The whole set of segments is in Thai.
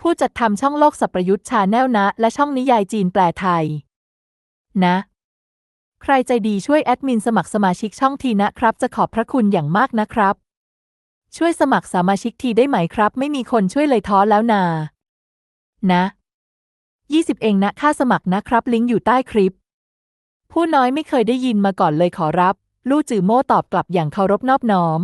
ผู้จัดทำช่องโลกสัปยุทธ์ชาแนลนะ และช่องนิยายจีนแปลไทย นะ ใครใจดีช่วยแอดมินสมัครสมาชิกช่องทีนะครับ จะขอบพระคุณอย่างมากนะครับ ช่วยสมัครสมาชิกทีได้ไหมครับ ไม่มีคนช่วยเลยท้อแล้วนา นะ20เองนะค่าสมัครนะครับ ลิงก์อยู่ใต้คลิป ผู้น้อยไม่เคยได้ยินมาก่อนเลยขอรับ ลู่จือโม่ตอบกลับอย่างเคารพนอบน้อม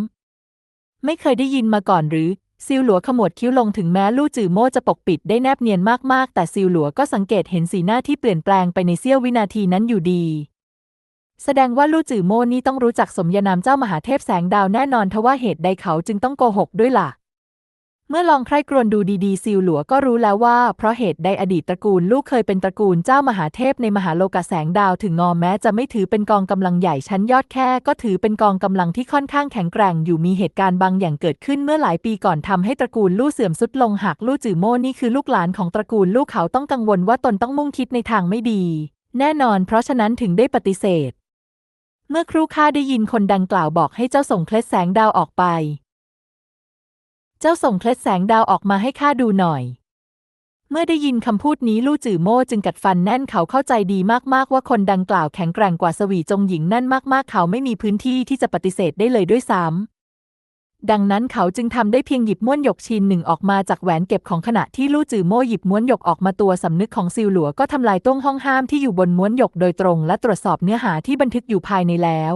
ไม่เคยได้ยินมาก่อนหรือ ซิวหลัวขมวดคิ้วลงถึงแม้ลู่จือโม่จะปกปิดได้แนบเนียนมากๆ แต่ซิวหลัวก็สังเกตเห็นสีหน้าที่เปลี่ยนแปลงไปในเสี้ยววินาทีนั้นอยู่ดี แสดงว่าลู่จือโม่นี่ต้องรู้จักสมญานามเจ้ามหาเทพแสงดาวแน่นอนทว่าเหตุใดเขาจึงต้องโกหกด้วยล่ะ เมื่อลองใคร่ครวญดูดีๆซิวหลัวก็รู้แล้วว่า เพราะเหตุใดอดีตตระกูลลูกเคยเป็นตระกูลเจ้ามหาเทพในมหาโลกแสงดาวถึงงอแม้จะไม่ถือเป็นกองกำลังใหญ่ชั้นยอดแค่ ก็ถือเป็นกองกำลังที่ค่อนข้างแข็งแกร่งอยู่มีเหตุการณ์บางอย่างเกิดขึ้นเมื่อหลายปีก่อนทำให้ตระกูลลู่เสื่อมสุดลงหากลู่จือโม่นี่คือลูกหลานของตระกูลลูกเขาต้องกังวลว่าตนต้องมุ่งคิดในทางไม่ดี แน่นอน เพราะฉะนั้นถึงได้ปฏิเสธ เมื่อครู่ข้าได้ยินคนดังกล่าวบอกให้เจ้าส่งเคล็ดแสงดาวออกไป เจ้าส่งเคล็ดแสงดาวออกมาให้ข้าดูหน่อย เมื่อได้ยินคำพูดนี้ลู่จือโม่จึงกัดฟันแน่นเขาเข้าใจดีมากๆ ว่าคนดังกล่าวแข็งแกร่งกว่าสวีจงหญิงนั่นมากๆ เขาไม่มีพื้นที่ที่จะปฏิเสธได้เลยด้วยซ้ำดังนั้นเขาจึงทำได้เพียงหยิบม้วนหยกชินหนึ่งออกมาจากแหวนเก็บของขณะที่ลู่จือโม่หยิบม้วนหยกออกมาตัวสำนึกของซิวหลัวก็ทำลายต้งห้องห้ามที่อยู่บนม้วนหยกโดยตรง และตรวจสอบเนื้อหาที่บันทึกอยู่ภายในแล้ว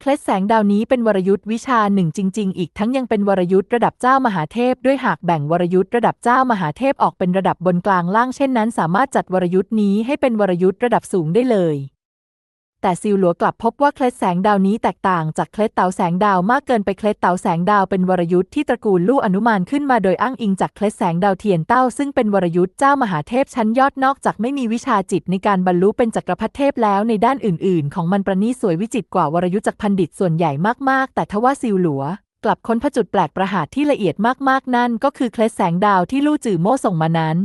เคล็ดแสงดาวนี้เป็นวรยุทธ์วิชาหนึ่งจริง ๆ อีกทั้งยังเป็นวรยุทธ์ระดับเจ้ามหาเทพ ด้วยหากแบ่งวรยุทธ์ระดับเจ้ามหาเทพออกเป็นระดับบนกลางล่างเช่นนั้น สามารถจัดวรยุทธ์นี้ให้เป็นวรยุทธ์ระดับสูงได้เลย แต่ซิวหลัวกลับพบว่าเคล็ดแสงดาวนี้แตกต่างจากเคล็ดเต๋าแสงดาวมากเกินไปเคล็ดเต๋าแสงดาวเป็นวรยุทธ์ที่ตระกูลลู่อนุมานขึ้นมาโดยอ้างอิงจากเคล็ดแสงดาวเทียนเต้าซึ่งเป็นวรยุทธ์เจ้ามหาเทพชั้นยอดนอกจากไม่มีวิชาจิตในการบรรลุเป็นจักรพรรดิเทพแล้วในด้านอื่น ๆ ของมันประณีสวยวิจิตรกว่าวรยุทธ์จากพันดิตส่วนใหญ่มากๆ แต่ทว่าซิวหลัวกลับค้นพจุดแปลกประหลาดที่ละเอียดมากๆ นั่นก็คือเคล็ดแสงดาวที่ลู่จือโม่ส่งมานั้น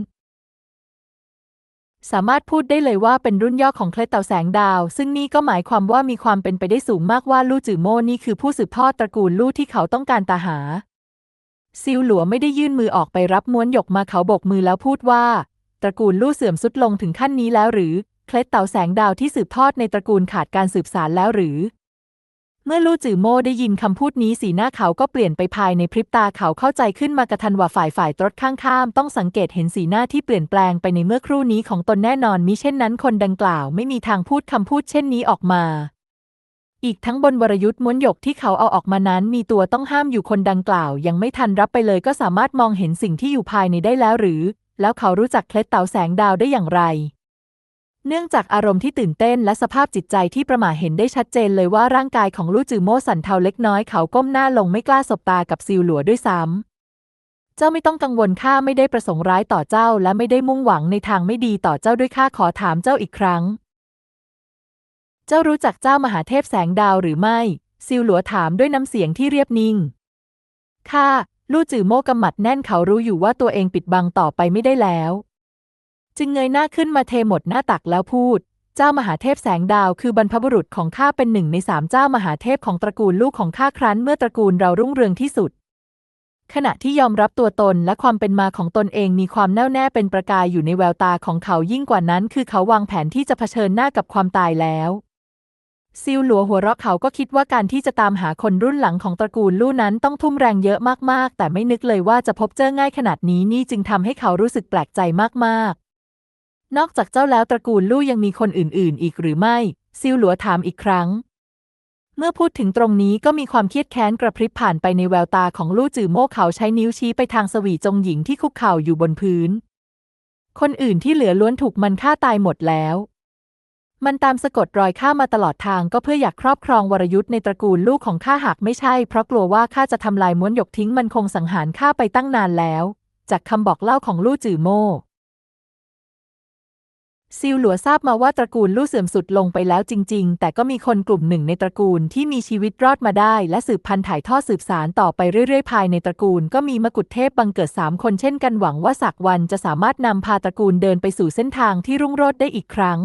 สามารถพูดได้เลยว่าเป็นรุ่นย่อของเคล็ดเต่าแสงดาว ซึ่งนี่ก็หมายความว่ามีความเป็นไปได้สูงมากว่าลู่จือโม่นี่คือผู้สืบทอดตระกูลลู่ที่เขาต้องการตาหา ซิวหลัวไม่ได้ยื่นมือออกไปรับม้วนหยกมาเขาบกมือแล้วพูดว่า ตระกูลลู่เสื่อมสุดลงถึงขั้นนี้แล้วหรือ เคล็ดเต่าแสงดาวที่สืบทอดในตระกูลขาดการสืบสารแล้วหรือ เมื่อลู่จือโม่ได้ยินคำพูดนี้สีหน้าเขาก็เปลี่ยนไปภายในพริบตาเขาเข้าใจขึ้นมากระทันว่าฝ่ายฝ่ายตรดข้างๆต้องสังเกตเห็นสีหน้าที่เปลี่ยนแปลงไปในเมื่อครู่นี้ของตนแน่นอนมิเช่นนั้นคนดังกล่าวไม่มีทางพูดคำพูดเช่นนี้ออกมา อีกทั้งบนวรยุทธ์ม้วนหยกที่เขาเอาออกมานั้น มีตัวต้องห้ามอยู่คนดังกล่าว ยังไม่ทันรับไปเลยก็สามารถมองเห็นสิ่งที่อยู่ภายในได้แล้วหรือ แล้วเขารู้จักเคล็ดเต๋าแสงดาวได้อย่างไร เนื่องจากอารมณ์ที่ตื่นเต้นและสภาพจิตใจที่ประหม่าเห็นได้ชัดเจนเลยว่าร่างกายของลู่จือโม่สั่นเทาเล็กน้อยเขาก้มหน้าลงไม่กล้าสบตากับซิวหลัวด้วยซ้ำเจ้าไม่ต้องกังวลข้าไม่ได้ประสงค์ร้ายต่อเจ้าและไม่ได้มุ่งหวังในทางไม่ดีต่อเจ้าด้วยข้าขอถามเจ้าอีกครั้ง เจ้ารู้จักเจ้ามหาเทพแสงดาวหรือไม่ ซิวหลัวถามด้วยน้ำเสียงที่เรียบนิ่งข้าลู่จือโม่กำหมัดแน่นเขารู้อยู่ว่าตัวเองปิดบังต่อไปไม่ได้แล้ว จึงเงยหน้าขึ้นมาเทหมดหน้าตักแล้วพูด เจ้ามหาเทพแสงดาวคือบรรพบุรุษของข้าเป็นหนึ่งในสามเจ้ามหาเทพของตระกูลลูกของข้าครั้นเมื่อตระกูลเรารุ่งเรืองที่สุด ขณะที่ยอมรับตัวตนและความเป็นมาของตนเองมีความแน่วแน่เป็นประกายอยู่ในแววตาของเขายิ่งกว่านั้น คือเขาวางแผนที่จะเผชิญหน้ากับความตายแล้วซิวหลัวหัวเราะเขาก็คิดว่าการที่จะตามหาคนรุ่นหลังของตระกูลลู่นั้นต้องทุ่มแรงเยอะมากๆ แต่ไม่นึกเลยว่าจะพบเจอง่ายขนาดนี้นี่จึงทำให้เขารู้สึกแปลกใจมากๆ นอกจากเจ้าแล้วตระกูลลู่ยังมีคนอื่นๆ อีกหรือไม่ ซิวหลัวถามอีกครั้ง เมื่อพูดถึงตรงนี้ก็มีความเครียดแค้นกระพริบผ่านไปในแววตาของลู่จือโม่เขาใช้นิ้วชี้ไปทางสวีจงหญิงที่คุกเข่าอยู่บนพื้น คนอื่นที่เหลือล้วนถูกมันฆ่าตายหมดแล้ว มันตามสะกดรอยข้ามาตลอดทางก็เพื่ออยากครอบครองวรยุทธ์ในตระกูลลูกของข้าหากไม่ใช่ เพราะกลัวว่าข้าจะทำลายม้วนหยกทิ้งมันคงสังหารข้าไปตั้งนานแล้ว จากคำบอกเล่าของลู่จือโม่ ซิวหลัวทราบมาว่าตระกูลลู่เสื่อมสุดลงไปแล้วจริง ๆ แต่ก็มีคนกลุ่มหนึ่งในตระกูลที่มีชีวิตรอดมาได้ และสืบพันธุ์ถ่ายทอดสืบสารต่อไปเรื่อยๆ ภายในตระกูล ก็มีมกุฎเทพบังเกิดสามคนเช่นกันหวังว่าสักวันจะสามารถนำพาตระกูลเดินไปสู่เส้นทางที่รุ่งโรจน์ได้อีกครั้ง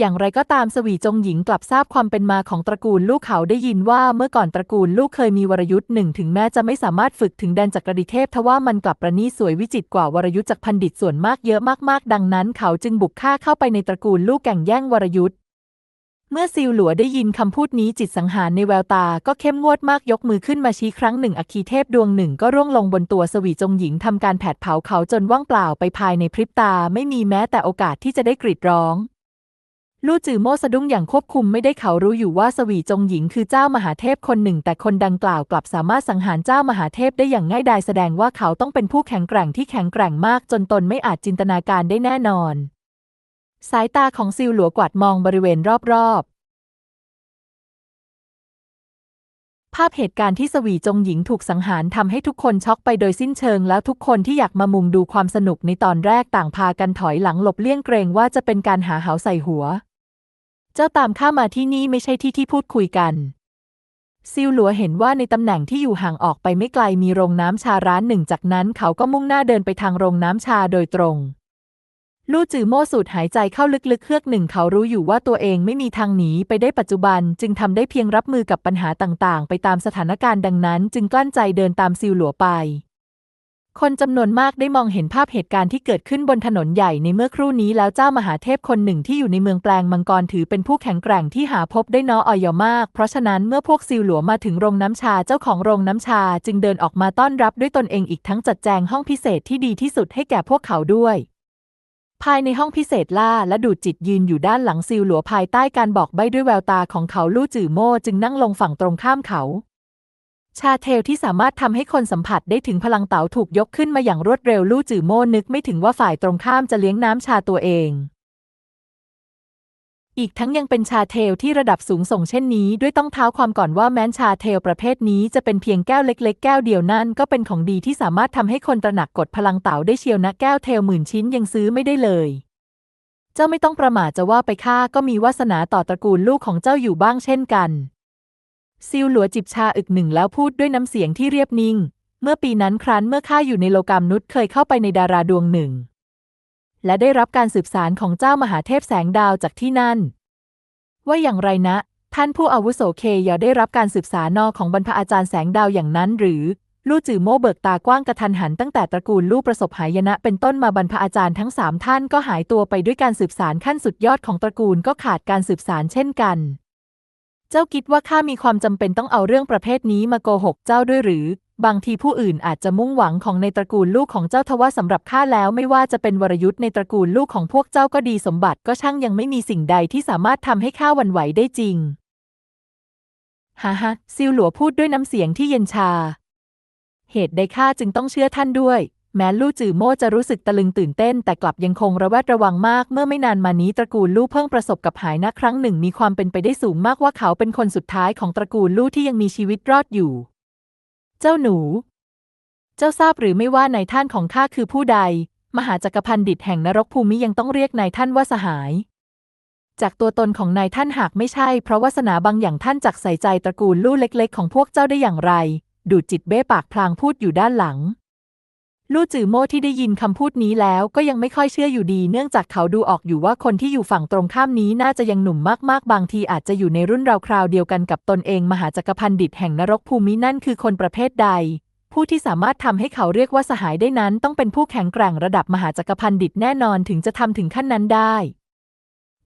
อย่างไรก็ตามสวีจงหญิงกลับทราบความเป็นมาของตระกูลลูกเขาได้ยินว่าเมื่อก่อนตระกูลลูกเคยมีวรยุทธ์หนึ่งถึงแม้จะไม่สามารถฝึกถึงแดนจักรีเทพทว่ามันกลับประณีสวยวิจิตกว่าวรยุทธ์จากพันดิตส่วนมากเยอะมากๆ ดังนั้นเขาจึงบุกฆ่าเข้าไปในตระกูลลูกแก่งแย่งวรยุทธ์เมื่อซิวหลัวได้ยินคำพูดนี้จิตสังหารในแววตาก็เข้มงวดมากยกมือขึ้นมาชี้ครั้งหนึ่งอคีเทพดวงหนึ่งก็ร่วงลงบนตัวสวีจงหญิงทำการแผดเผาเขาจนว่างเปล่าไปภายในพริบตาไม่มีแม้แต่โอกาสที่จะได้กรีดร้อง ลู่จือโม่สะดุ้งอย่างควบคุมไม่ได้เขารู้อยู่ว่าสวีจงหญิงคือเจ้ามหาเทพคนหนึ่ง แต่คนดังกล่าวกลับสามารถสังหารเจ้ามหาเทพได้อย่างง่ายดายแสดงว่าเขาต้องเป็นผู้แข็งแกร่งที่แข็งแกร่งมากจนตนไม่อาจจินตนาการได้แน่นอน สายตาของซิวหลัวกวาดมองบริเวณรอบ ภาพเหตุการณ์ที่สวีจงหญิงถูกสังหารทำให้ทุกคนช็อกไปโดยสิ้นเชิง แล้วทุกคนที่อยากมามุงดูความสนุกในตอนแรกต่างพากันถอยหลังหลบเลี่ยงเกรงว่าจะเป็นการหาเหาใส่หัว เจ้าตามข้ามาที่นี่ไม่ใช่ที่ที่พูดคุยกัน ซิวหลัวเห็นว่าในตำแหน่งที่อยู่ห่างออกไปไม่ไกลมีโรงน้ำชาร้านหนึ่งจากนั้นเขาก็มุ่งหน้าเดินไปทางโรงน้ำชาโดยตรง ลู่จือโม่สูดหายใจเข้าลึกๆเฮือกหนึ่งเขารู้อยู่ว่าตัวเองไม่มีทางหนีไปได้ปัจจุบัน จึงทำได้เพียงรับมือกับปัญหาต่างๆ ไปตามสถานการณ์ดังนั้น จึงกลั้นใจเดินตามซิวหลัวไป คนจำนวนมากได้มองเห็นภาพเหตุการณ์ที่เกิดขึ้นบนถนนใหญ่ในเมื่อครู่นี้แล้วเจ้ามหาเทพคนหนึ่งที่อยู่ในเมืองแปลงมังกรถือเป็นผู้แข็งแกร่งที่หาพบได้น้อยมาก เพราะฉะนั้นเมื่อพวกซิวหลัวมาถึงโรงน้ำชาเจ้าของโรงน้ำชาจึงเดินออกมาต้อนรับด้วยตนเองอีกทั้งจัดแจงห้องพิเศษที่ดีที่สุดให้แก่พวกเขาด้วย ภายในห้องพิเศษล่าและดูดจิตยืนอยู่ด้านหลังซิลหลัวภายใต้การบอกใบ้ด้วยแววตาของเขาลู่จือโม่จึงนั่งลงฝั่งตรงข้ามเขา ชาเทลที่สามารถทำให้คนสัมผัสได้ถึงพลังเต๋าถูกยกขึ้นมาอย่างรวดเร็วลู่จือโม่นึกไม่ถึงว่าฝ่ายตรงข้ามจะเลี้ยงน้ำชาตัวเอง อีกทั้งยังเป็นชาเทลที่ระดับสูงส่งเช่นนี้ ด้วยต้องเท้าความก่อนว่าแม้นชาเทลประเภทนี้จะเป็นเพียงแก้วเล็ก ๆ แก้วเดียวนั่นก็เป็นของดีที่สามารถทำให้คนตระหนักกฎพลังเต๋าได้เชียวนะแก้วเทลหมื่นชิ้นยังซื้อไม่ได้เลย เจ้าไม่ต้องประมาทจะว่าไปข้าก็มีวาสนาต่อตระกูลลูกของเจ้าอยู่บ้างเช่นกันซิวหลัวจิบชาอึกหนึ่งแล้วพูดด้วยน้ำเสียงที่เรียบนิ่ง เมื่อปีนั้นครั้นเมื่อข้าอยู่ในโลกามนุษย์เคยเข้าไปในดาราดวงหนึ่ง และได้รับการสืบสารของเจ้ามหาเทพแสงดาวจากที่นั่น ว่าอย่างไรนะ ท่านผู้อาวุโสเคยอได้รับการศึกษารนอของบรรพอาจารย์แสงดาวอย่างนั้นหรือลู่จือโม่เบิกตากว้างกระทันหันตั้งแต่ตระกูลลู่ประสบหายนะเป็นต้นมาบรรพอาจารย์ทั้งสามท่านก็หายตัวไปด้วยการสืบสารขั้นสุดยอดของตระกูลก็ขาดการสืบสารเช่นกัน เจ้าคิดว่าข้ามีความจำเป็นต้องเอาเรื่องประเภทนี้มาโกหกเจ้าด้วยหรือ บางทีผู้อื่นอาจจะมุ่งหวังของในตระกูลลูกของเจ้าทว่าสำหรับข้าแล้วไม่ว่าจะเป็นวรยุทธ์ในตระกูลลูกของพวกเจ้าก็ดีสมบัติก็ช่างยังไม่มีสิ่งใดที่สามารถทำให้ข้าวันไหวได้จริงฮ่าฮ่าซิวหลัวพูดด้วยน้ำเสียงที่เย็นชา เหตุใดข้าจึงต้องเชื่อท่านด้วย แม้ลู่จือโม่จะรู้สึกตะลึงตื่นเต้น แต่กลับยังคงระแวดระวังมาก เมื่อไม่นานมานี้ตระกูลลู่เพิ่งประสบกับหายนะครั้งหนึ่ง มีความเป็นไปได้สูงมากว่าเขาเป็นคนสุดท้ายของตระกูลลู่ที่ยังมีชีวิตรอดอยู่ เจ้าหนู เจ้าทราบหรือไม่ว่านายท่านของข้าคือผู้ใด มหาจักรพันดิตแห่งนรกภูมิยังต้องเรียกนายท่านว่าสหาย จากตัวตนของนายท่านหากไม่ใช่ เพราะวาสนาบางอย่างท่านจักใส่ใจตระกูลลู่เล็ก ๆ ของพวกเจ้าได้อย่างไร ดูดจิตเบ้ปากพลางพูดอยู่ด้านหลัง ลู่จือโม่ที่ได้ยินคำพูดนี้แล้วก็ยังไม่ค่อยเชื่ออยู่ดี เนื่องจากเขาดูออกอยู่ว่าคนที่อยู่ฝั่งตรงข้ามนี้น่าจะยังหนุ่มมากๆ บางทีอาจจะอยู่ในรุ่นราวคราวเดียวกันกับตนเองมหาจักรพันดิตแห่งนรกภูมินั่นคือคนประเภทใด ผู้ที่สามารถทำให้เขาเรียกว่าสหายได้นั้น ต้องเป็นผู้แข็งแกร่งระดับมหาจักรพันดิตแน่นอนถึงจะทำถึงขั้นนั้นได้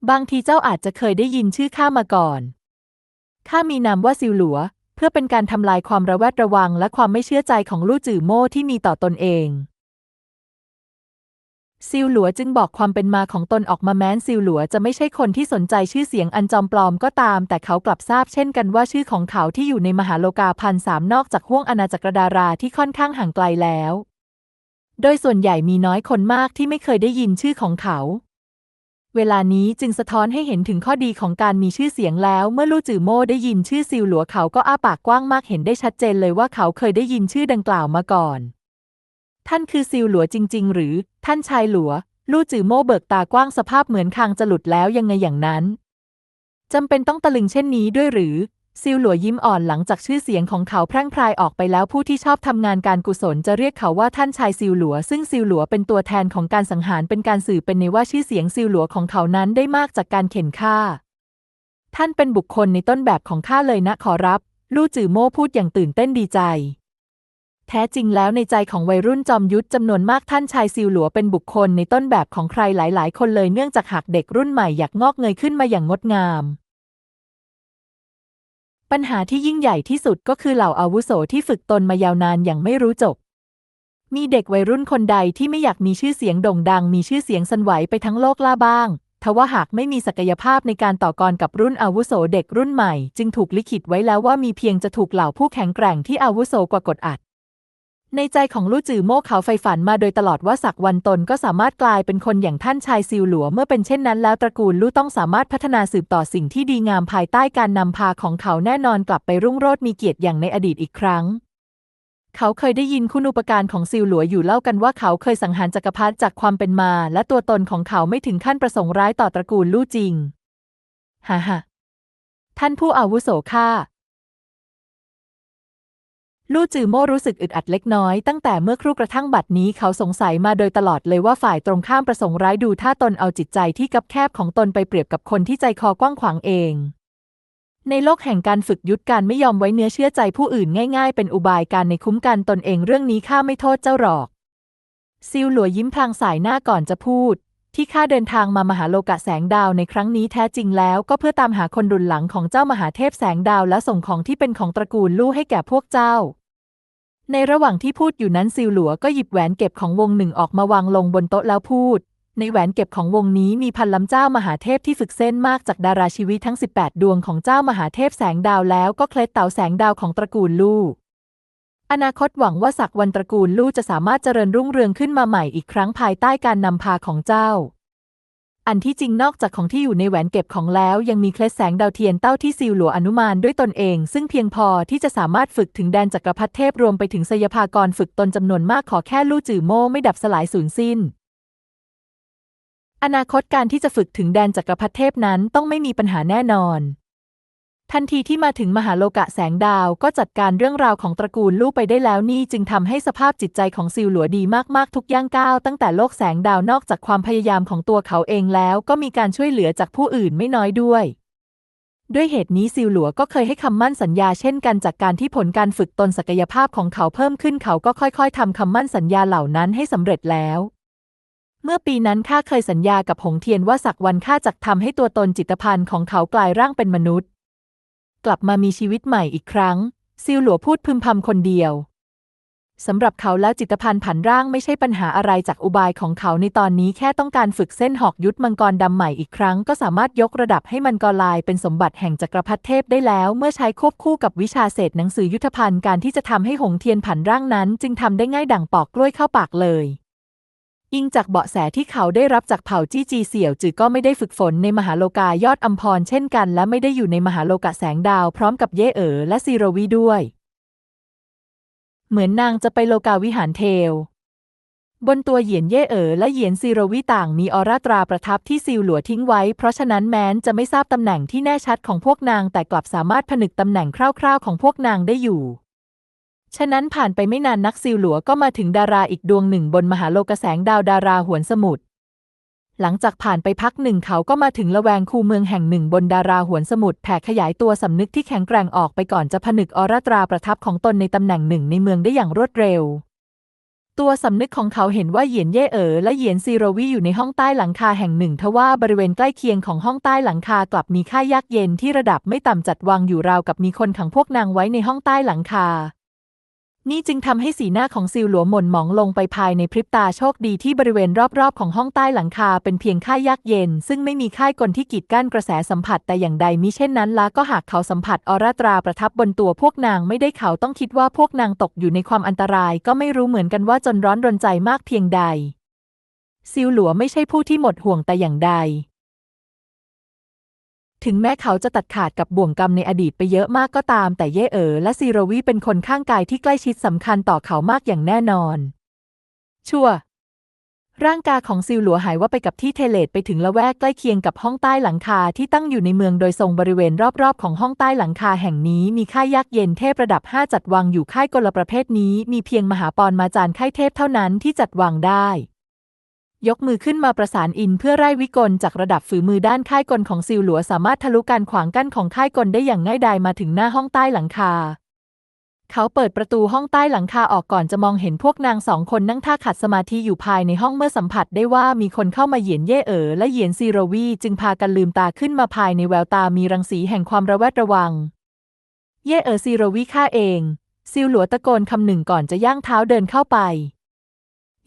บางทีเจ้าอาจจะเคยได้ยินชื่อข้ามาก่อนข้ามีนามว่าซิวหลัว พื่อเป็นการทำลายความระแวดระวังและความไม่เชื่อใจของลู่จือโม่ที่มีต่อตนเองซิวหลัวจึงบอกความเป็นมาของตนออกมาแม้นซิวหลัวจะไม่ใช่คนที่สนใจชื่อเสียงอันจอมปลอมก็ตาม แต่เขากลับทราบเช่นกันว่าชื่อของเขาที่อยู่ในมหาโลกาพันสามนอกจากห้วงอาณาจักรดาราที่ค่อนข้างห่างไกลแล้ว โดยส่วนใหญ่มีน้อยคนมากที่ไม่เคยได้ยินชื่อของเขา เวลานี้จึงสะท้อนให้เห็นถึงข้อดีของการมีชื่อเสียงแล้ว เมื่อลู่จือโม่ได้ยินชื่อซิวหลัวเขาก็อ้าปากกว้างมากเห็นได้ชัดเจนเลยว่าเขาเคยได้ยินชื่อดังกล่าวมาก่อน ท่านคือซิวหลัวจริง ๆ หรือ ท่านชายหลัว ลู่จือโม่เบิกตากว้างสภาพเหมือนคางจะหลุดแล้วยังไงอย่างนั้นจำเป็นต้องตะลึงเช่นนี้ด้วยหรือ ซิลหลัวยิ้มอ่อนหลังจากชื่อเสียงของเขาแพร่งพรายออกไปแล้วผู้ที่ชอบทำงานการกุศลจะเรียกเขาว่าท่านชายซิลหลัว ซึ่งซิลหลัวเป็นตัวแทนของการสังหารเป็นการสื่อเป็นในว่าชื่อเสียงซิลหลัวของเขานั้นได้มากจากการเข็นฆ่า ท่านเป็นบุคคลในต้นแบบของข้าเลยนะขอรับ ลู่จือโม่พูดอย่างตื่นเต้นดีใจ แท้จริงแล้วในใจของวัยรุ่นจอมยุทธจำนวนมากท่านชายซิลหลัวเป็นบุคคลในต้นแบบของใครหลาย ๆ คนเลยเนื่องจากหากเด็กรุ่นใหม่อยากงอกเงยขึ้นมาอย่างงดงาม ปัญหาที่ยิ่งใหญ่ที่สุดก็คือเหล่าอาวุโสที่ฝึกตนมายาวนานอย่างไม่รู้จบ มีเด็กวัยรุ่นคนใดที่ไม่อยากมีชื่อเสียงโด่งดัง มีชื่อเสียงสันไหวไปทั้งโลกล่าบ้าง ทว่าหากไม่มีศักยภาพในการต่อกรกับรุ่นอาวุโสเด็กรุ่นใหม่ จึงถูกลิขิตไว้แล้วว่ามีเพียงจะถูกเหล่าผู้แข็งแกร่งที่อาวุโสกว่ากดอัด ในใจของลู่จือโม่เขาใฝ่ฝันมาโดยตลอดว่าสักวันตนก็สามารถกลายเป็นคนอย่างท่านชายซิวหลัวเมื่อเป็นเช่นนั้นแล้วตระกูลลู่ต้องสามารถพัฒนาสืบต่อสิ่งที่ดีงามภายใต้การนำพาของเขาแน่นอนกลับไปรุ่งโรจน์มีเกียรติอย่างในอดีตอีกครั้ง เขาเคยได้ยินคุณอุปการของซิวหลัวอยู่เล่ากันว่าเขาเคยสังหารจักรพรรดิจากความเป็นมา และตัวตนของเขาไม่ถึงขั้นประสงค์ร้ายต่อตระกูลลู่จริงฮ่าฮ่าท่านผู้อาวุโสข้า ลู่จือโม่รู้สึกอึดอัดเล็กน้อยตั้งแต่เมื่อครู่กระทั่งบัดนี้เขาสงสัยมาโดยตลอดเลยว่าฝ่ายตรงข้ามประสงค์ร้ายดูท่าตนเอาจิตใจที่กับแคบของตนไปเปรียบกับคนที่ใจคอกว้างขวางเอง ในโลกแห่งการฝึกยุทธการไม่ยอมไว้เนื้อเชื่อใจผู้อื่นง่าย ๆ เป็นอุบายการในคุ้มกันตนเองเรื่องนี้ข้าไม่โทษเจ้าหรอก ซิลหลัวยิ้มพลางสายหน้าก่อนจะพูด ที่ข้าเดินทางมามหาโลกะแสงดาวในครั้งนี้แท้จริงแล้ว ก็เพื่อตามหาคนรุนหลังของเจ้ามหาเทพแสงดาวและส่งของที่เป็นของตระกูลลู่ให้แก่พวกเจ้า ในระหว่างที่พูดอยู่นั้นซิลหลัวก็หยิบแหวนเก็บของวงหนึ่งออกมาวางลงบนโต๊ะแล้วพูด ในแหวนเก็บของวงนี้มีพันลำเจ้ามหาเทพที่ฝึกเส้นมากจากดาราชีวิตทั้ง 18 ดวงของเจ้ามหาเทพแสงดาวแล้วก็เคล็ดเต่าแสงดาวของตระกูลลู่อนาคตหวังว่าสักวันตระกูลลู่จะสามารถเจริญรุ่งเรืองขึ้นมาใหม่อีกครั้งภายใต้การนำพาของเจ้า อันที่จริงนอกจากของที่อยู่ในแหวนเก็บของแล้ว ยังมีเคล็ดแสงดาวเทียนเต้าที่ซิลหลัวอนุมานด้วยตนเอง ซึ่งเพียงพอที่จะสามารถฝึกถึงแดนจักรพรรดิเทพรวมไปถึงสยภากรฝึกตนจำนวนมากขอแค่ลู่จือโม่ไม่ดับสลายสูญสิ้น อนาคตการที่จะฝึกถึงแดนจักรพรรดิเทพนั้นต้องไม่มีปัญหาแน่นอน ทันทีที่มาถึงมหาโลกะแสงดาวก็จัดการเรื่องราวของตระกูลลู่ไปได้แล้วนี่จึงทำให้สภาพจิตใจของซิลหลัวดีมากๆ ทุกย่างก้าวตั้งแต่โลกแสงดาวนอกจากความพยายามของตัวเขาเองแล้วก็มีการช่วยเหลือจากผู้อื่นไม่น้อยด้วย ด้วยเหตุนี้ซิลหลัวก็เคยให้คำมั่นสัญญาเช่นกันจากการที่ผลการฝึกตนศักยภาพของเขาเพิ่มขึ้นเขาก็ค่อยๆทำคำมั่นสัญญาเหล่านั้นให้สำเร็จแล้วเมื่อปีนั้นข้าเคยสัญญากับหงเทียนว่าสักวันข้าจะทำให้ตัวตนจิตพันธ์ของเขากลายร่างเป็นมนุษย์ กลับมามีชีวิตใหม่อีกครั้ง ซิลหลัวพูดพึมพำคนเดียวสำหรับเขาแล้วจิตพันธ์ผันร่างไม่ใช่ปัญหาอะไรจากอุบายของเขาในตอนนี้แค่ต้องการฝึกเส้นหอกยุทธมังกรดำใหม่อีกครั้ง ก็สามารถยกระดับให้มังกรลายเป็นสมบัติแห่งจักรพรรดิเทพได้แล้ว เมื่อใช้ควบคู่กับวิชาเศษหนังสือยุทธภัณฑ์การที่จะทำให้หงเทียนผันร่างนั้น จึงทำได้ง่ายดั่งปอกกล้วยเข้าปากเลย อิงจากเบาะแสที่เขาได้รับจากเผ่าจี้จีเสี่ยวจือก็ไม่ได้ฝึกฝนในมหาโลกายอดอัมพรเช่นกัน และไม่ได้อยู่ในมหาโลกะแสงดาวพร้อมกับเย่เอ๋อและซีโรวีด้วย เหมือนนางจะไปโลกาวิหารเทลบนตัวเหยียนเย่เอ๋อและเหยียนซีโรวีต่างมีออร่าตราประทับที่ซิลหลัวทิ้งไว้ เพราะฉะนั้นแม้นจะไม่ทราบตำแหน่งที่แน่ชัดของพวกนางแต่กลับสามารถผนึกตำแหน่งคร่าวๆ ของพวกนางได้อยู่ ฉะนั้นผ่านไปไม่นานนักซิลหลัวก็มาถึงดาราอีกดวงหนึ่งบนมหาโลกแสงดาวดาราหวนสมุทร หลังจากผ่านไปพักหนึ่งเขาก็มาถึงละแวงคูเมืองแห่งหนึ่งบนดาราหวนสมุทรแผ่ขยายตัวสำนึกที่แข็งแกร่งออกไปก่อนจะผนึกออร่าตราประทับของตนในตำแหน่งหนึ่งในเมืองได้อย่างรวดเร็ว ตัวสำนึกของเขาเห็นว่าเหยียนเย่เอ๋อและเหยียนซีโรวีอยู่ในห้องใต้หลังคาแห่งหนึ่งทว่าบริเวณใกล้เคียงของห้องใต้หลังคากลับมีค่ายยากเย็นที่ระดับไม่ต่ำจัดวางอยู่ราวกับมีคนขังพวกนางไว้ในห้องใต้หลังคา นี่จึงทำให้สีหน้าของซิลหลัวหม่นหมองลงไปภายในพริบตาโชคดีที่บริเวณรอบๆ ของห้องใต้หลังคาเป็นเพียงค่ายยากเย็น ซึ่งไม่มีค่ายกลที่กีดกั้นกระแสสัมผัสแต่อย่างใดมิเช่นนั้นละก็หากเขาสัมผัสออร่าตราประทับบนตัวพวกนางไม่ได้เขาต้องคิดว่าพวกนางตกอยู่ในความอันตราย ก็ไม่รู้เหมือนกันว่าจนร้อนรนใจมากเพียงใด ซิลหลัวไม่ใช่ผู้ที่หมดห่วงแต่อย่างใด ถึงแม้เขาจะตัดขาดกับบ่วงกรรมในอดีตไปเยอะมากก็ตาม แต่เย่เอ๋อและซีโรวีเป็นคนข้างกายที่ใกล้ชิดสำคัญต่อเขามากอย่างแน่นอน ชัวร์ร่างกายของซิลหลัวหายว่าไปกับที่เทเลตไปถึงละแวกใกล้เคียงกับห้องใต้หลังคาที่ตั้งอยู่ในเมืองโดยทรงบริเวณรอบๆ ของห้องใต้หลังคาแห่งนี้มีค่ายยักษ์เย็นเทพระดับ 5 จัดวางอยู่ค่ายกลประเภทนี้ มีเพียงมหาปรมาจารย์ค่ายเทพเท่านั้นที่จัดวางได้ ยกมือขึ้นมาประสานอินเพื่อไล่วิกลจากระดับฝีมือด้านค่ายกลของซิลหลัวสามารถทะลุการขวางกั้นของค่ายกลได้อย่างง่ายดายมาถึงหน้าห้องใต้หลังคา เขาเปิดประตูห้องใต้หลังคาออกก่อนจะมองเห็นพวกนางสองคนนั่งท่าขัดสมาธิอยู่ภายในห้องเมื่อสัมผัสได้ว่ามีคนเข้ามาเหยียนเย่เอ๋อและเหยียนซีโรวีจึงพากันลืมตาขึ้นมาภายในแววตามีรังสีแห่งความระแวดระวัง เย่เอ๋อซีโรวีฆ่าเองซิลหลัวตะโกนคำหนึ่งก่อนจะย่างเท้าเดินเข้าไป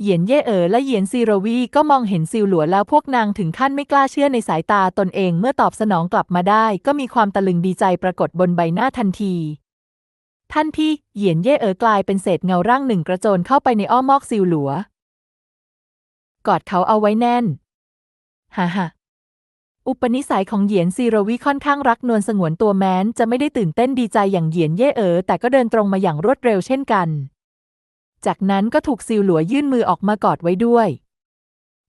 เหยียนเย่เอ๋อและเหยียนซีโรวีก็มองเห็นซิลหลัวแล้วพวกนางถึงขั้นไม่กล้าเชื่อในสายตาตนเองเมื่อตอบสนองกลับมาได้ ก็มีความตะลึงดีใจปรากฏบนใบหน้าทันที ท่านพี่เหยียนเย่เอ๋อกลายเป็นเศษเงาร่างหนึ่งกระโจนเข้าไปในอ้อมอกซิลหลัว กอดเขาเอาไว้แน่นฮ่าฮ่าอุปนิสัยของเหยียนซีโรวีค่อนข้างรักนวลสงวนตัวแม้น จะไม่ได้ตื่นเต้นดีใจอย่างเหยียนเย่เอ๋อแต่ก็เดินตรงมาอย่างรวดเร็วเช่นกัน จากนั้นก็ถูกซิลหลัวยื่นมือออกมากอดไว้ด้วย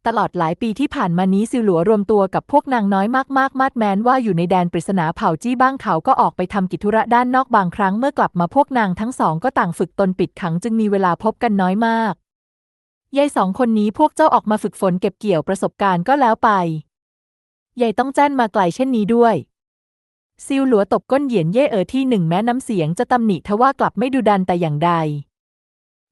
ตลอดหลายปีที่ผ่านมานี้ซิลหลัวรวมตัวกับพวกนางน้อยมากๆมาดแมนว่าอยู่ในแดนปริศนาเผ่าจี้บ้างเขาก็ออกไปทำกิจธุระด้านนอกบางครั้งเมื่อกลับมาพวกนางทั้งสองก็ต่างฝึกตนปิดขังจึงมีเวลาพบกันน้อยมากยายสองคนนี้พวกเจ้าออกมาฝึกฝนเก็บเกี่ยวประสบการณ์ก็แล้วไปยายต้องแจ้นมาไกลเช่นนี้ด้วย ซิลหลัวตบก้นเหยียนเย่เอ๋อที่หนึ่งแม้น้ำเสียงจะตำหนิทว่ากลับไม่ดูดันแต่อย่างใด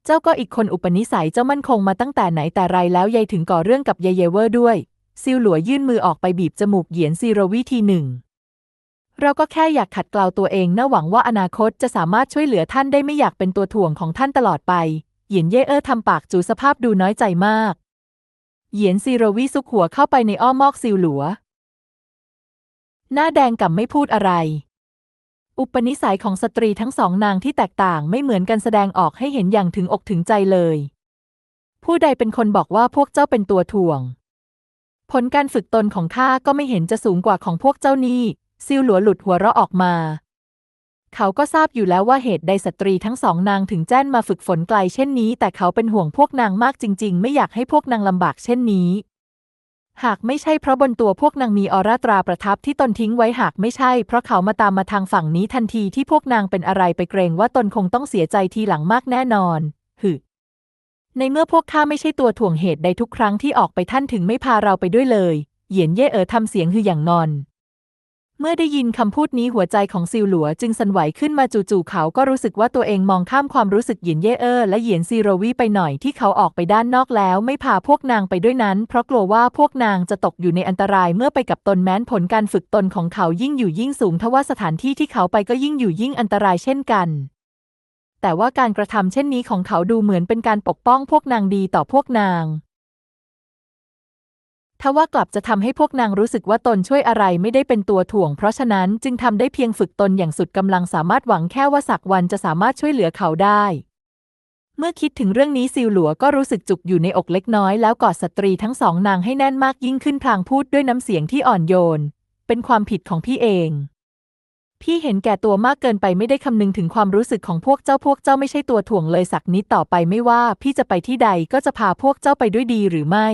เจ้าก็อีกคนอุปนิสัยเจ้ามั่นคงมาตั้งแต่ไหนแต่ไรแล้วยายถึงก่อเรื่องกับยายเยเวอร์ด้วยซิลหลัวยื่นมือออกไปบีบจมูกเหยียนซีโรวีทีหนึ่ง เราก็แค่อยากขัดเกลาตัวเองนะหวังว่าอนาคตจะสามารถช่วยเหลือท่านได้ไม่อยากเป็นตัวถ่วงของท่านตลอดไป เหยียนเย่เออทำปากจูสภาพดูน้อยใจมาก เหยียนซีโรวีซุกหัวเข้าไปในอ้อมมอกซิลหลัว หน้าแดงกับไม่พูดอะไร อุปนิสัยของสตรีทั้งสองนางที่แตกต่างไม่เหมือนกันแสดงออกให้เห็นอย่างถึงอกถึงใจเลย ผู้ใดเป็นคนบอกว่าพวกเจ้าเป็นตัวถ่วง ผลการฝึกตนของข้าก็ไม่เห็นจะสูงกว่าของพวกเจ้านี่ซิลหลัวหลุดหัวเราะออกมา เขาก็ทราบอยู่แล้วว่าเหตุใดสตรีทั้งสองนางถึงแจ้นมาฝึกฝนไกลเช่นนี้ แต่เขาเป็นห่วงพวกนางมากจริง ๆ ไม่อยากให้พวกนางลำบากเช่นนี้ หากไม่ใช่เพราะบนตัวพวกนางมีออร่าตราประทับที่ตนทิ้งไว้หากไม่ใช่ เพราะเขามาตามมาทางฝั่งนี้ทันทีที่พวกนางเป็นอะไรไปเกรงว่าตนคงต้องเสียใจทีหลังมากแน่นอน หึ ในเมื่อพวกข้าไม่ใช่ตัวถ่วงเหตุใดทุกครั้งที่ออกไปท่านถึงไม่พาเราไปด้วยเลย เหยียนเย่เอ๋อทำเสียงฮืออย่างงอน เมื่อได้ยินคำพูดนี้หัวใจของซิลหลัวจึงสั่นไหวขึ้นมาจู่ๆเขาก็รู้สึกว่าตัวเองมองข้ามความรู้สึกเหยียนเย่เออและเหยียนซีโรวีไปหน่อยที่เขาออกไปด้านนอกแล้ว ไม่พาพวกนางไปด้วยนั้น เพราะกลัวว่าพวกนางจะตกอยู่ในอันตรายเมื่อไปกับตนแม้นผลการฝึกตนของเขายิ่งอยู่ยิ่งสูงทว่าสถานที่ที่เขาไปก็ยิ่งอยู่ยิ่งอันตรายเช่นกันแต่ว่าการกระทำเช่นนี้ของเขาดูเหมือนเป็นการปกป้องพวกนางดีต่อพวกนาง ทว่ากลับจะทำให้พวกนางรู้สึกว่าตนช่วยอะไรไม่ได้เป็นตัวถ่วง เพราะฉะนั้นจึงทำได้เพียงฝึกตนอย่างสุดกำลังสามารถหวังแค่ว่าสักวันจะสามารถช่วยเหลือเขาได้ เมื่อคิดถึงเรื่องนี้ซิลหลัวก็รู้สึกจุกอยู่ในอกเล็กน้อยแล้วกอดสตรีทั้งสองนางให้แน่นมากยิ่งขึ้นพลางพูดด้วยน้ำเสียงที่อ่อนโยน เป็นความผิดของพี่เองพี่เห็นแก่ตัวมากเกินไปไม่ได้คำนึงถึงความรู้สึกของพวกเจ้าพวกเจ้าไม่ใช่ตัวถ่วงเลยสักนิดต่อไปไม่ว่าพี่จะไปที่ใดก็จะพาพวกเจ้าไปด้วยดีหรือไม่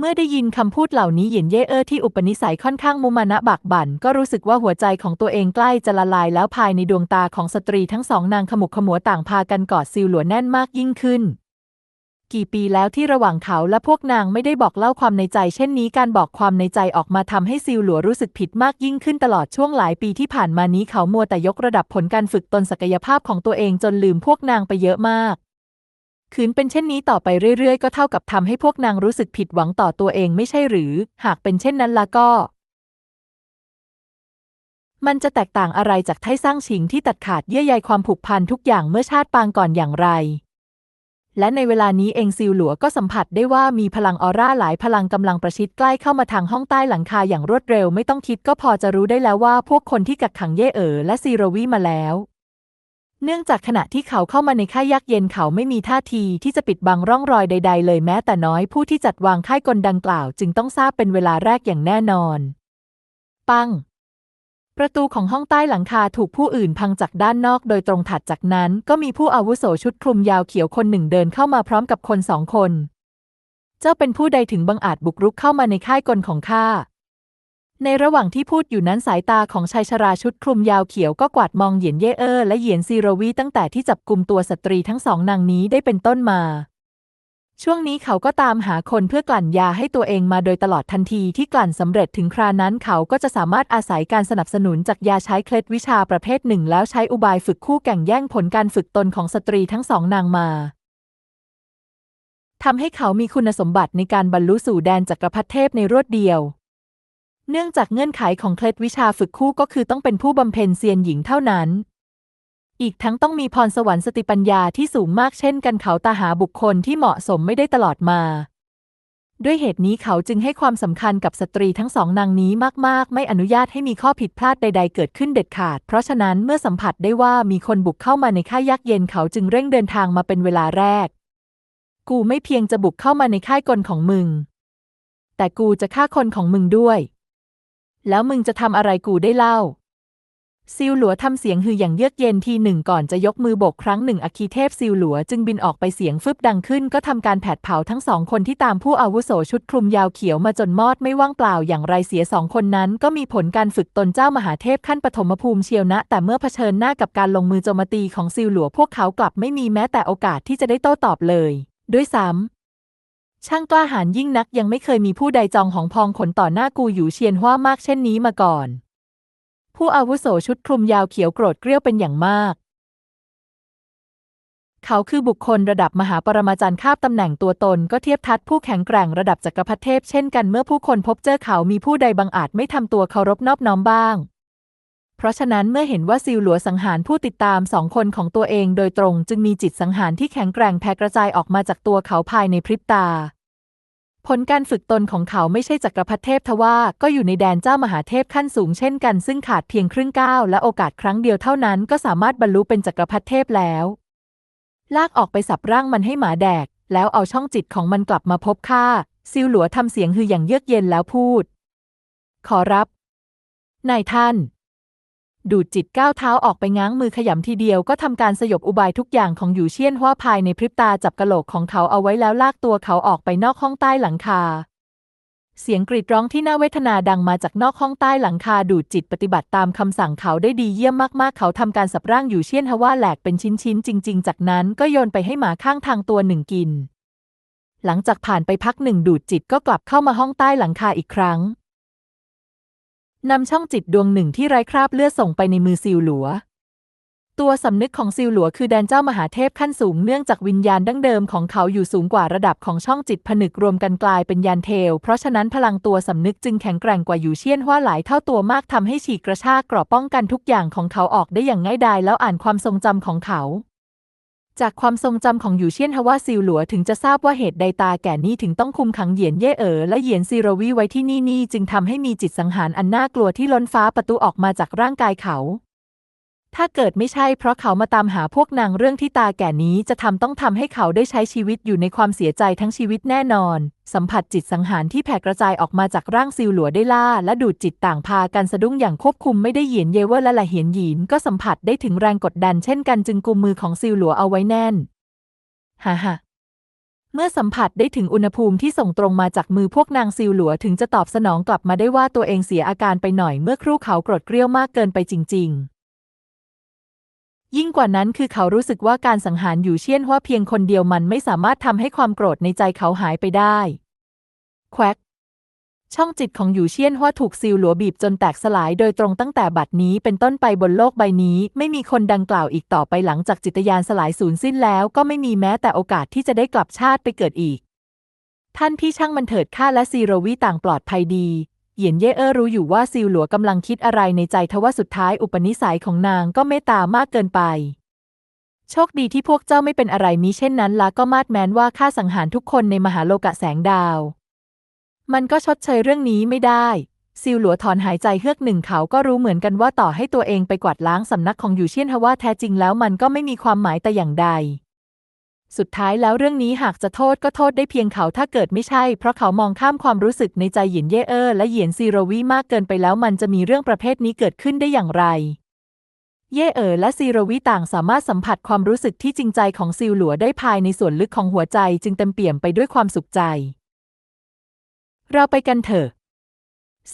เมื่อได้ยินคำพูดเหล่านี้เหยียนเย่เออที่อุปนิสัยค่อนข้างมุมานะบักบั่นก็รู้สึกว่าหัวใจของตัวเองใกล้จะละลายแล้วภายในดวงตาของสตรีทั้งสองนางขมุกขมัวต่างพากันกอดซิลหลัวแน่นมากยิ่งขึ้น กี่ปีแล้วที่ระหว่างเขาและพวกนางไม่ได้บอกเล่าความในใจ เช่นนี้การบอกความในใจออกมาทำให้ซิลหลัวรู้สึกผิดมากยิ่งขึ้นตลอดช่วงหลายปีที่ผ่านมานี้เขามัวแต่ยกระดับผลการฝึกตนศักยภาพของตัวเองจนลืมพวกนางไปเยอะมาก คืนเป็นเช่นนี้ต่อไปเรื่อยๆ ก็เท่ากับทำให้พวกนางรู้สึกผิดหวังต่อตัวเองไม่ใช่หรือ หากเป็นเช่นนั้นละก็ มันจะแตกต่างอะไรจากไทสร้างชิงที่ตัดขาดเยื่อใยความผูกพันทุกอย่างเมื่อชาติปางก่อนอย่างไร และในเวลานี้เองซิลหลัวก็สัมผัสได้ว่ามีพลังออร่าหลายพลังกำลังประชิดใกล้เข้ามาทางห้องใต้หลังคาอย่างรวดเร็วไม่ต้องคิดก็พอจะรู้ได้แล้วว่าพวกคนที่กักขังเย่เอ๋อและซีโรวีมาแล้ว เนื่องจากขณะที่เขาเข้ามาในค่ายยักษ์เย็นเขาไม่มีท่าทีที่จะปิดบังร่องรอยใด ๆ เลยแม้แต่น้อยผู้ที่จัดวางค่ายกลดังกล่าว จึงต้องทราบเป็นเวลาแรกอย่างแน่นอน ปัง ประตูของห้องใต้หลังคาถูกผู้อื่นพังจากด้านนอกโดยตรงถัดจากนั้น ก็มีผู้อาวุโสชุดคลุมยาวเขียวคนหนึ่งเดินเข้ามาพร้อมกับคนสองคน เจ้าเป็นผู้ใดถึงบังอาจบุกรุกเข้ามาในค่ายกลของข้า ในระหว่างที่พูดอยู่นั้นสายตาของชายชราชุดคลุมยาวเขียวก็กวาดมองเหยียนเย่เออและเหยียนซีโรวีตั้งแต่ที่จับกลุ่มตัวสตรีทั้งสองนางนี้ได้เป็นต้นมา ช่วงนี้เขาก็ตามหาคนเพื่อกลั่นยาให้ตัวเองมาโดยตลอดทันทีที่กลั่นสำเร็จถึงครานั้นเขาก็จะสามารถอาศัยการสนับสนุนจากยาใช้เคล็ดวิชาประเภทหนึ่ง แล้วใช้อุบายฝึกคู่แก่งแย่งผลการฝึกตนของสตรีทั้งสองนางมาทำให้เขามีคุณสมบัติในการบรรลุสู่แดนจักรพรรดิเทพในรวดเดียว เนื่องจากเงื่อนไขของเคล็ดวิชาฝึกคู่ก็คือต้องเป็นผู้บำเพ็ญเซียนหญิงเท่านั้น อีกทั้งต้องมีพรสวรรค์สติปัญญาที่สูงมากเช่นกันเขาตาหาบุคคลที่เหมาะสมไม่ได้ตลอดมา ด้วยเหตุนี้เขาจึงให้ความสำคัญกับสตรีทั้งสองนางนี้มาก ๆ ไม่อนุญาตให้มีข้อผิดพลาดใด ๆ เกิดขึ้นเด็ดขาด เพราะฉะนั้นเมื่อสัมผัสได้ว่ามีคนบุกเข้ามาในค่ายยักษ์เย็นเขาจึงเร่งเดินทางมาเป็นเวลาแรก กูไม่เพียงจะบุกเข้ามาในค่ายกลของมึง แต่กูจะฆ่าคนของมึงด้วย แล้วมึงจะทำอะไรกูได้เล่า ซิวหลัวทำเสียงฮืออย่างเยือกเย็นทีหนึ่งก่อนจะยกมือโบกครั้งหนึ่งอคีเทพซิวหลัวจึงบินออกไปเสียงฟึบดังขึ้น ก็ทำการแผดเผาทั้งสองคนที่ตามผู้อาวุโสชุดคลุมยาวเขียวมาจนมอดไม่ว่างเปล่าอย่างไรเสียสองคนนั้นก็มีผลการฝึกตนเจ้ามหาเทพขั้นปฐมภูมิเชียวนะ แต่เมื่อเผชิญหน้ากับการลงมือโจมตีของซิวหลัวพวกเขากลับไม่มีแม้แต่โอกาสที่จะได้โต้ตอบเลย ด้วยซ้ำ ช่างกล้าหาญยิ่งนักยังไม่เคยมีผู้ใดจองหองพองขนต่อหน้ากูอยู่เชียนห้ามากเช่นนี้มาก่อน ผู้อาวุโสชุดคลุมยาวเขียวโกรธเกรี้ยวเป็นอย่างมาก เขาคือบุคคลระดับมหาปรมาจารย์คาบตำแหน่งตัวตนก็เทียบทัดผู้แข็งแกร่งระดับจักรพรรดิเทพเช่นกันเมื่อผู้คนพบเจอเขามีผู้ใดบังอาจไม่ทำตัวเคารพนอบน้อมบ้าง เพราะฉะนั้นเมื่อเห็นว่าซิลหลัวสังหารผู้ติดตามสองคนของตัวเองโดยตรง จึงมีจิตสังหารที่แข็งแกร่งแผ่กระจายออกมาจากตัวเขาภายในพริบตา ผลการฝึกตนของเขาไม่ใช่จักรพรรดิเทพทว่าก็อยู่ในแดนเจ้ามหาเทพขั้นสูงเช่นกันซึ่งขาดเพียงครึ่งก้าวและโอกาสครั้งเดียวเท่านั้นก็สามารถบรรลุเป็นจักรพรรดิเทพแล้ว ลากออกไปสับร่างมันให้หมาแดก แล้วเอาช่องจิตของมันกลับมาพบข้าซิลหลัวทำเสียงฮืออย่างเยือกเย็นแล้วพูด ขอรับนายท่าน ดูดจิตก้าวเท้าออกไปง้างมือขยำทีเดียวก็ทำการสยบอุบายทุกอย่างของอยู่เชี่ยนว่าภายในพริบตาจับกะโหลกของเขาเอาไว้แล้วลากตัวเขาออกไปนอกห้องใต้หลังคา เสียงกรีดร้องที่น่าเวทนาดังมาจากนอกห้องใต้หลังคาดูดจิตปฏิบัติตามคำสั่งเขาได้ดีเยี่ยมมากๆ เขาทำการสับร่างอยู่เชี่ยนฮว่าแหลกเป็นชิ้นๆจริง ๆ จากนั้นก็โยนไปให้หมาข้างทางตัวหนึ่งกิน หลังจากผ่านไปพักหนึ่งดูดจิตก็กลับเข้ามาห้องใต้หลังคาอีกครั้ง นำช่องจิตดวงหนึ่งที่ไร้คราบเลือดส่งไปในมือซิลหลัว ตัวสำนึกของซิลหลัวคือแดนเจ้ามหาเทพขั้นสูงเนื่องจากวิญญาณดั้งเดิมของเขาอยู่สูงกว่าระดับของช่องจิตผนึกรวมกันกลายเป็นยานเทล เพราะฉะนั้นพลังตัวสำนึกจึงแข็งแกร่งกว่าอยู่เชี่ยนว่าหลายเท่าตัวมากทำให้ฉีกกระชากกรอบป้องกันทุกอย่างของเขาออกได้อย่างง่ายดายแล้วอ่านความทรงจำของเขา จากความทรงจำของอยู่เชียนฮว่าซิลหลัวถึงจะทราบว่าเหตุใดตาแก่นี้ถึงต้องคุมขังเหยียนเย่เอ๋อและเหยียนซีรวีไว้ที่นี่นี่จึงทำให้มีจิตสังหารอันน่ากลัวที่ล้นฟ้าประตูออกมาจากร่างกายเขา ถ้าเกิดไม่ใช่เพราะเขามาตามหาพวกนางเรื่องที่ตาแก่นี้จะทำต้องทำให้เขาได้ใช้ชีวิตอยู่ในความเสียใจทั้งชีวิตแน่นอน สัมผัสจิตสังหารที่แผ่กระจายออกมาจากร่างซิลหลัวได้ล่า และดูดจิตต่างพากันสะดุ้งอย่างควบคุมไม่ได้เหยียนเยเวอร์และละเหียนหยินก็สัมผัสได้ถึงแรงกดดันเช่นกันจึงกุมมือของซิลหลัวเอาไว้แน่นฮ่าฮ่าเมื่อสัมผัสได้ถึงอุณหภูมิที่ส่งตรงมาจากมือพวกนางซิลหลัวถึงจะตอบสนองกลับมาได้ว่าตัวเองเสียอาการไปหน่อยเมื่อครู่เขาโกรธเกรี้ยวมากเกินไปจริง ๆ ยิ่งกว่านั้นคือเขารู้สึกว่าการสังหารอยู่เชียนว่าเพียงคนเดียวมันไม่สามารถทำให้ความโกรธในใจเขาหายไปได้แควกช่องจิตของอยู่เชียนว่าถูกซิลหลัวบีบจนแตกสลายโดยตรงตั้งแต่บัดนี้เป็นต้นไปบนโลกใบนี้ ไม่มีคนดังกล่าวอีกต่อไปหลังจากจิตยานสลายสูญสิ้นแล้ว ก็ไม่มีแม้แต่โอกาสที่จะได้กลับชาติไปเกิดอีก ท่านพี่ช่างมันเถิดข้าและซีโรวีต่างปลอดภัยดี เหยียนเย่เออรู้อยู่ว่าซิลหลัวกำลังคิดอะไรในใจทว่าสุดท้ายอุปนิสัยของนางก็เมตตามากเกินไป โชคดีที่พวกเจ้าไม่เป็นอะไรมิเช่นนั้นละก็มาดแม้นว่าข้าสังหารทุกคนในมหาโลกะแสงดาว มันก็ชดเชยเรื่องนี้ไม่ได้ ซิลหลัวถอนหายใจเฮือกหนึ่งเขาก็รู้เหมือนกันว่าต่อให้ตัวเองไปกวาดล้างสำนักของอยู่เชียนฮว่าแท้จริงแล้วมันก็ไม่มีความหมายแต่อย่างใด สุดท้ายแล้วเรื่องนี้หากจะโทษก็โทษได้เพียงเขาถ้าเกิดไม่ใช่ เพราะเขามองข้ามความรู้สึกในใจหยินเย่เออและเหยียนซีโรวีมากเกินไปแล้วมันจะมีเรื่องประเภทนี้เกิดขึ้นได้อย่างไร เย่เอ๋อและซีโรวีต่างสามารถสัมผัสความรู้สึกที่จริงใจของซิลหลัวได้ภายในส่วนลึกของหัวใจจึงเต็มเปี่ยมไปด้วยความสุขใจ เราไปกันเถอะ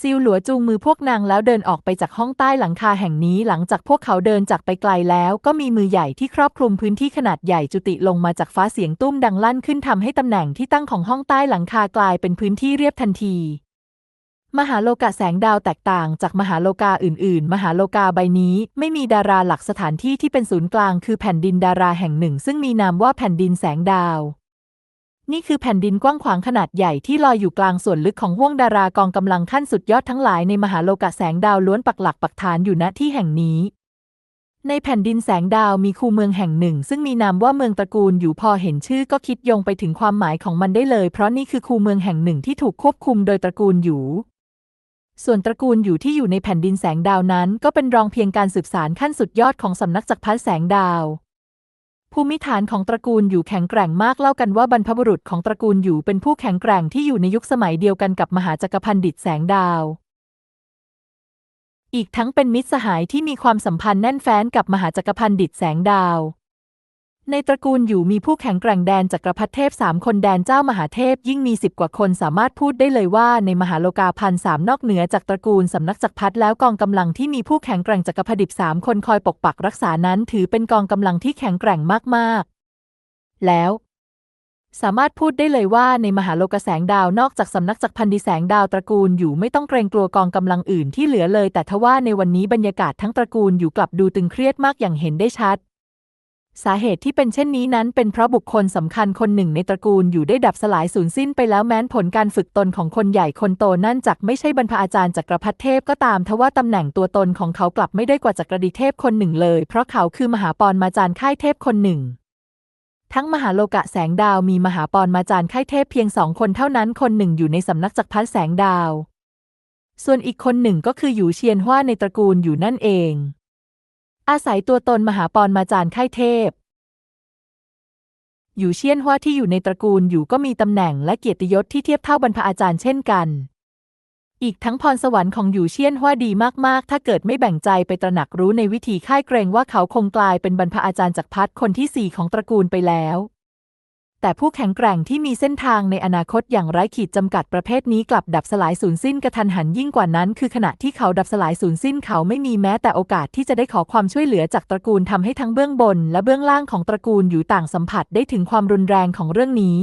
ซิวหลัวจูงมือพวกนางแล้วเดินออกไปจากห้องใต้หลังคาแห่งนี้หลังจากพวกเขาเดินจากไปไกลแล้ว ก็มีมือใหญ่ที่ครอบคลุมพื้นที่ขนาดใหญ่จุติลงมาจากฟ้าเสียงตุ้มดังลั่นขึ้นทำให้ตำแหน่งที่ตั้งของห้องใต้หลังคากลายเป็นพื้นที่เรียบทันที มหาโลกาแสงดาวแตกต่างจากมหาโลกาอื่น ๆ มหาโลกาใบนี้ไม่มีดาราหลักสถานที่ที่เป็นศูนย์กลาง คือแผ่นดินดาราแห่งหนึ่ง ซึ่งมีนามว่าแผ่นดินแสงดาว นี่คือแผ่นดินกว้างขวางขนาดใหญ่ที่ลอยอยู่กลางส่วนลึกของห้วงดารากองกำลังขั้นสุดยอดทั้งหลายในมหาโลกาแสงดาวล้วนปักหลักปักฐานอยู่ณที่แห่งนี้ ในแผ่นดินแสงดาวมีคูเมืองแห่งหนึ่ง ซึ่งมีนามว่าเมืองตระกูลอยู่พอเห็นชื่อก็คิดโยงไปถึงความหมายของมันได้เลย เพราะนี่คือคูเมืองแห่งหนึ่งที่ถูกควบคุมโดยตระกูลอยู่ส่วนตระกูลอยู่ที่อยู่ในแผ่นดินแสงดาวนั้น ก็เป็นรองเพียงการสืบสารขั้นสุดยอดของสำนักจักรพรรดิแสงดาว ภูมิฐานของตระกูลอยู่แข็งแกร่งมากเล่ากันว่าบรรพบุรุษของตระกูลอยู่เป็นผู้แข็งแกร่งที่อยู่ในยุคสมัยเดียวกันกับมหาจักรพันดิตแสงดาว อีกทั้งเป็นมิตรสหายที่มีความสัมพันธ์แน่นแฟ้นกับมหาจักรพันดิตแสงดาว ในตระกูลอยู่มีผู้แข็งแกร่งแดนจักรพรรดิเทพสามคนแดนเจ้ามหาเทพยิ่งมีสิบกว่าคนสามารถพูดได้เลยว่าในมหาโลกาพันสามนอกเหนือจากตระกูลสำนักจักรพรรดิแล้วกองกำลังที่มีผู้แข็งแกร่งจักรพรรดิสามคนคอยปกปักรักษานั้นถือเป็นกองกำลังที่แข็งแกร่งมากๆ แล้วสามารถพูดได้เลยว่าในมหาโลกแสงดาวนอกจากสำนักจักรพันดิแสงดาวตระกูลอยู่ไม่ต้องเกรงกลัวกองกำลังอื่นที่เหลือเลย แต่ทว่าในวันนี้บรรยากาศทั้งตระกูลอยู่กลับดูตึงเครียดมากอย่างเห็นได้ชัด สาเหตุที่เป็นเช่นนี้นั้นเป็นเพราะบุคคลสำคัญคนหนึ่งในตระกูลอยู่ได้ดับสลายสูญสิ้นไปแล้วแม้นผลการฝึกตนของคนใหญ่คนโตนั่นจักไม่ใช่บรรพอาจารย์จักรพรรดิเทพก็ตามทว่าตำแหน่งตัวตนของเขากลับไม่ได้กว่าจักรดิเทพคนหนึ่งเลย เพราะเขาคือมหาปรมาจารย์ค่ายเทพคนหนึ่ง ทั้งมหาโลกะแสงดาวมีมหาปรมาจารย์ค่ายเทพเพียงสองคนเท่านั้นคนหนึ่งอยู่ในสำนักจักรพรรดิแสงดาว ส่วนอีกคนหนึ่งก็คือหยูเชียนฮว่าในตระกูลอยู่นั่นเอง อาศัยตัวตนมหาปรมาจารย์ค่ายเทพ อยู่เชียนฮวาที่อยู่ในตระกูลอยู่ก็มีตำแหน่งและเกียรติยศที่เทียบเท่าบรรพอาจารย์เช่นกัน อีกทั้งพรสวรรค์ของอยู่เชียนฮวาดีมากๆ ถ้าเกิดไม่แบ่งใจไปตระหนักรู้ในวิธีค่ายเกรงว่าเขาคงกลายเป็นบรรพอาจารย์จักรพรรดิคนที่สี่ของตระกูลไปแล้ว แต่ผู้แข็งแกร่งที่มีเส้นทางในอนาคตอย่างไร้ขีดจำกัดประเภทนี้กลับดับสลายสูญสิ้นกระทันหันยิ่งกว่านั้น คือขณะที่เขาดับสลายสูญสิ้นเขาไม่มีแม้แต่โอกาสที่จะได้ขอความช่วยเหลือจากตระกูลทำให้ทั้งเบื้องบน และเบื้องล่างของตระกูลอยู่ต่างสัมผัสได้ถึงความรุนแรงของเรื่องนี้